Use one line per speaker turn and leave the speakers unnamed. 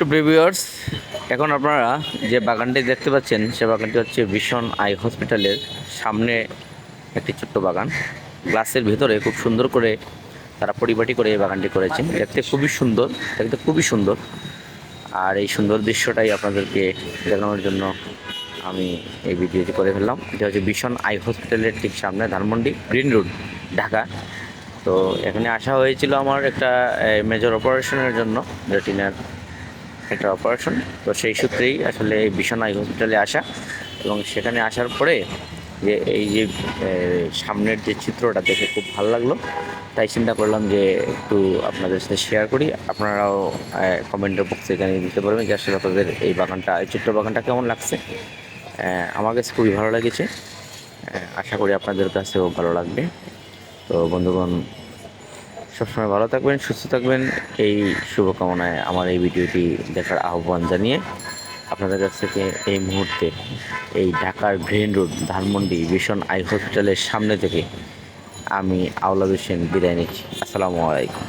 সুপ্রিভিউয়ার্স এখন আপনারা যে বাগানটি দেখতে পাচ্ছেন, সে বাগানটি হচ্ছে ভীষণ আই হসপিটালের সামনে একটি ছোট্ট বাগান। গ্লাসের ভেতরে খুব সুন্দর করে তারা পরিপাটি করে এই বাগানটি করেছেন। দেখতে খুবই সুন্দর, দেখতে খুবই সুন্দর। আর এই সুন্দর দৃশ্যটাই আপনাদেরকে দেখানোর জন্য আমি এই ভিডিওটি করে ফেললাম। এটা হচ্ছে ভীষণ আই হসপিটালের ঠিক সামনে ধানমন্ডি গ্রিন রোড, ঢাকা। তো এখানে আসা হয়েছিল আমার একটা মেজর অপারেশনের জন্য রেটিনার একটা অপারেশন তো সেই সূত্রেই আসলে এই ভীষণ হসপিটালে আসা এবং সেখানে আসার পরে যে এই যে সামনের যে চিত্রটা দেখে খুব ভালো লাগল। তাই চিন্তা করলাম যে একটু আপনাদের সাথে শেয়ার করি। আপনারাও কমেন্টের বক্সে এখানে দিতে পারবেন যে আসলে আপনাদের এই বাগানটা, এই ছোট্ট বাগানটা কেমন লাগছে। আমার কাছে খুবই ভালো লেগেছে। আশা করি আপনাদের কাছেও ভালো লাগবে। তো বন্ধুগণ সবসময় ভালো থাকবেন, সুস্থ থাকবেন। এই শুভকামনায় আমার এই ভিডিওটি দেখার আহ্বান জানিয়ে আপনাদের কাছ থেকে এই মুহূর্তে এই ঢাকার গ্রিন রোড, ধানমন্ডি ভীষণ আই হসপিটালের সামনে থেকে আমি আওলাদ হোসেন বিদায় নিচ্ছি। আসসালামু আলাইকুম।